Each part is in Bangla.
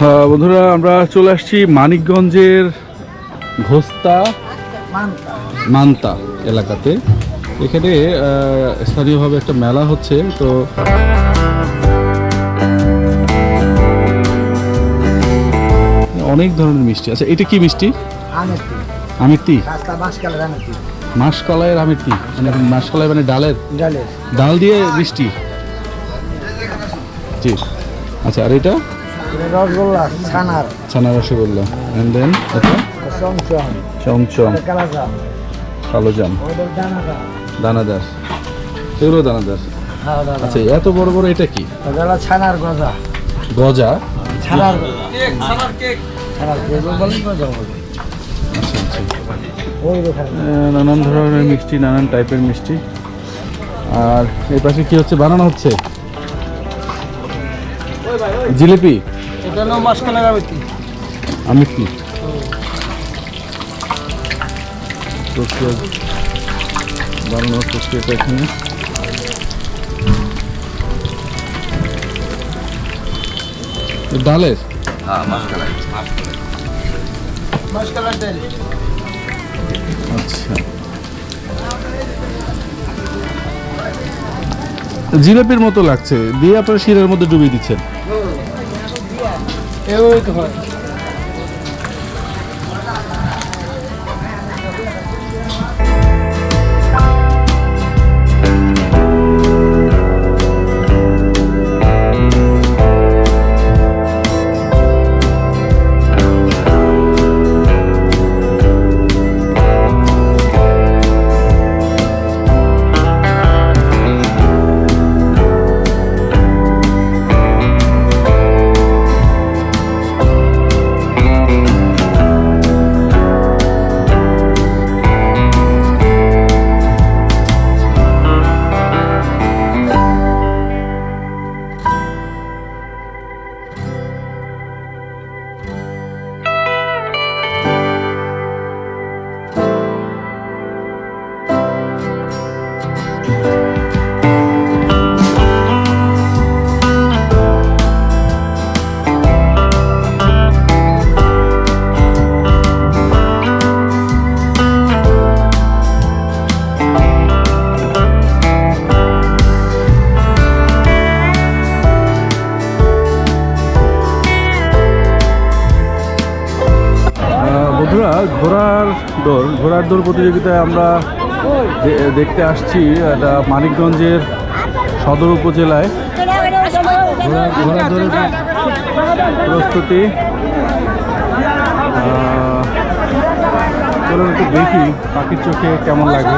হ্যাঁ, বন্ধুরা আমরা চলে আসছি মানিকগঞ্জের ঘোস্তা মান্তা এলাকাতে। এখানে স্থানীয়ভাবে একটা মেলা হচ্ছে তো অনেক ধরনের মিষ্টি। আচ্ছা এটা কি মিষ্টি? রাস্তা মাসকলাইয়ের আমিত্তি মানে মাসকলাই মানে ডালের। ডাল দিয়ে মিষ্টি। জি। আচ্ছা আর এটা? রসগোল্লা ছানার। ছানা রসগোল্লা। অ্যান্ড দেন এটা? চমচম। চমচম। কালো জাম। দানাদার। এগুলো দানাদার? হ্যাঁ দাদা আচ্ছা এত বড় বড় এটা কি? ছানার গজা। গজা? ছানার ছানার কেক। গজা বলে আচ্ছা আচ্ছা। নানান ধরনের মিষ্টি নানান টাইপের মিষ্টি। আর এই পাশে কি হচ্ছে? বানানো হচ্ছে? জিলিপি? এটা হলো মাসকালের আমেতি আমি কি? বানানোর প্রক্রিয়াটা এখানে? ডালের? মাসকালের আচ্ছা। জিলেপির মতো লাগছে। দিয়ে আপনার শিরের মধ্যে ডুবিয়ে দিচ্ছেন। એવું હોય. ঘোড়ার দৌড় ঘোড়ার দৌড় প্রতিযোগিতায় আমরা দেখতে আসছি এটা মানিকগঞ্জের সদর উপজেলায়। ঘোড়া ঘোড়ার প্রস্তুতি। চলুন একটু দেখি পাখির চোখে কেমন লাগে।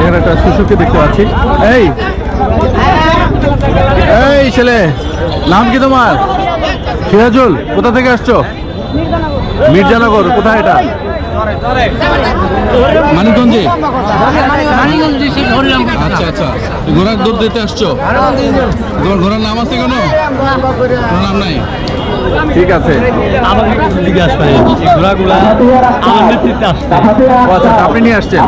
এখানে একটা শিশুকে দেখতে পাচ্ছি। এই! এই ছেলে নাম কি তোমার? সিরাজুল কোথা থেকে আসছো? মির্জানগর কোথায় এটা? মানিকগঞ্জে? আচ্ছা আচ্ছা। ঘোড়ার দৌড় দিতে আসছো? তোমার ঘোড়ার নাম আছে কোনো? কোনো নাম নাই? ঠিক আছে। ঘোড়াগুলা আমার নেতৃত্বে আসছে আচ্ছা আপনি নিয়ে আসছেন?